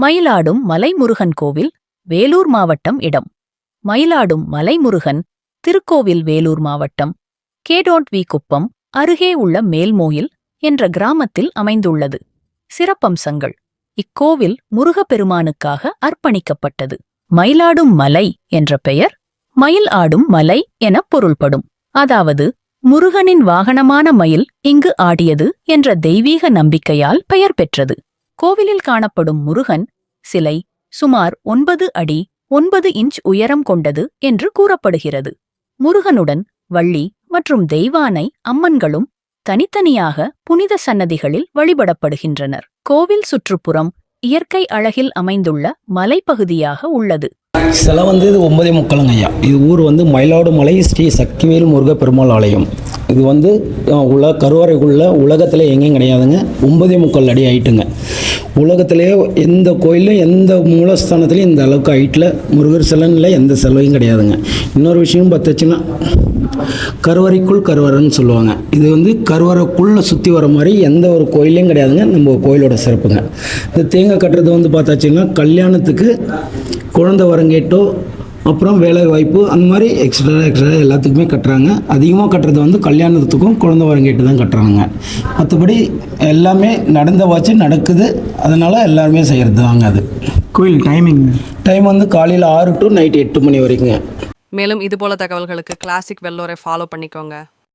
மயிலாடும் மலைமுருகன் கோவில் வேலூர் மாவட்டம் இடம். மயிலாடும் மலைமுருகன் திருக்கோவில் வேலூர் மாவட்டம். கேடோட் வி குப்பம் அருகே உள்ள மேல்மோயில் என்ற கிராமத்தில் அமைந்துள்ளது. சிறப்பம்சங்கள். இக்கோவில் முருகப்பெருமானுக்காக அர்ப்பணிக்கப்பட்டது. மயிலாடும் மலை என்ற பெயர் மயில் ஆடும் மலை எனப் பொருள்படும். அதாவது முருகனின் வாகனமான மயில் இங்கு ஆடியது என்ற தெய்வீக நம்பிக்கையால் பெயர் பெற்றது. கோவிலில் காணப்படும் முருகன் சிலை சுமார் ஒன்பது அடி ஒன்பது இன்ச் உயரம் கொண்டது என்று கூறப்படுகிறது. முருகனுடன் வள்ளி மற்றும் தெய்வானை அம்மன்களும் தனித்தனியாக புனித சன்னதிகளில் வழிபடப்படுகின்றனர். கோவில் சுற்றுப்புறம் இயற்கை அழகில் அமைந்துள்ள மலைப்பகுதியாக உள்ளது. சிலை வந்து இது ஒன்பதே முக்கலங்கையா ஐயா. இது ஊர் வந்து மயிலாடுமலை ஸ்ரீ சக்திவேல் முருக பெருமாள் ஆலயம். இது வந்து உல கருவறைக்குள்ள உலகத்தில் எங்கேயும் கிடையாதுங்க. ஒன்பதே முக்கால் அடி ஹைட்டுங்க உலகத்திலேயே எந்த கோயிலும் எந்த மூலஸ்தானத்துலையும் இந்த அளவுக்கு ஹைட்டில் முருகர் சிலனில் எந்த செலவையும் கிடையாதுங்க. இன்னொரு விஷயம் பார்த்துச்சுன்னா கருவறைக்குள் கருவறைன்னு சொல்லுவாங்க. இது வந்து கருவறைக்குள்ளே சுற்றி வர மாதிரி எந்த ஒரு கோயிலையும் கிடையாதுங்க. நம்ம கோயிலோட சிறப்புங்க. இந்த தேங்காய் கட்டுறது வந்து பார்த்தாச்சுன்னா கல்யாணத்துக்கு குழந்தை வரங்கேட்டோ அப்புறம் வேலை வாய்ப்பு அந்த மாதிரி எக்ஸ்ட்ரா எக்ஸ்ட்ரா எல்லாத்துக்குமே கட்டுறாங்க. அதிகமாக கட்டுறது வந்து கல்யாணத்துக்கும் குழந்தை வரங்கேட்டு தான் கட்டுறாங்க. மற்றபடி எல்லாமே நடந்த வாட்சி நடக்குது. அதனால் எல்லாருமே செய்கிறது தாங்க அது. கோயில் டைமிங் டைம் வந்து காலையில் ஆறு டு நைட் எட்டு மணி வரைக்குங்க. மேலும் இதுபோல தகவல்களுக்கு கிளாசிக் வெள்ளோரை ஃபாலோ பண்ணிக்கோங்க.